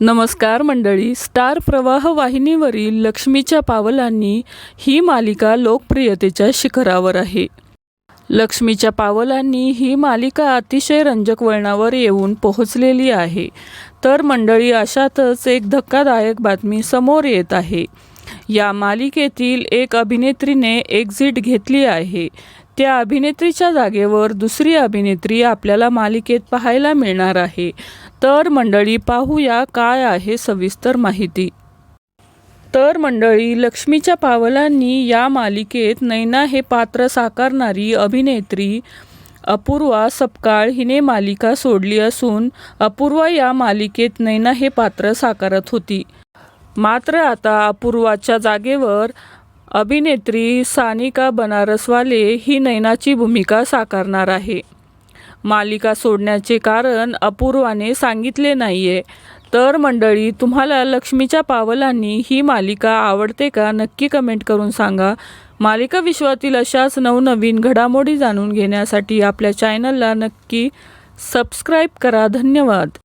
नमस्कार मंडळी स्टार प्रवाह वाहिनीवरील लक्ष्मीच्या पावलांनी ही मालिका लोकप्रियतेच्या शिखरावर आहे. लक्ष्मीच्या पावलांनी ही मालिका अतिशय रंजक वळणावर येऊन पोहोचलेली आहे. तर मंडळी अशातच एक धक्कादायक बातमी समोर येत आहे. या मालिकेतील एक अभिनेत्रीने एक्झिट घेतली आहे. त्या अभिनेत्रीच्या जागेवर दुसरी अभिनेत्री आपल्याला मालिकेत पाहायला मिळणार आहे. तर मंडळी पाहूया काय आहे सविस्तर माहिती. तर मंडळी लक्ष्मीच्या पावलांनी या मालिकेत नैना हे पात्र साकारणारी अभिनेत्री अपूर्वा सपकाळ हिने मालिका सोडली असून अपूर्वा या मालिकेत नैना हे पात्र साकारत होती. मात्र आता अपूर्वाच्या जागेवर अभिनेत्री सानिका बनारसवाले ही नैनाची भूमिका साकारणार आहे. मालिका सोडण्याचे कारण अपूर्वाने सांगितले नाही आहे तर मंडळी तुम्हाला लक्ष्मीच्या पावलांनी ही मालिका आवडते का? नक्की कमेंट करून सांगा. मालिका विश्वातील अशाच नवनवीन घडामोडी जाणून घेण्यासाठी आपल्या चॅनलला नक्की सबस्क्राईब करा. धन्यवाद.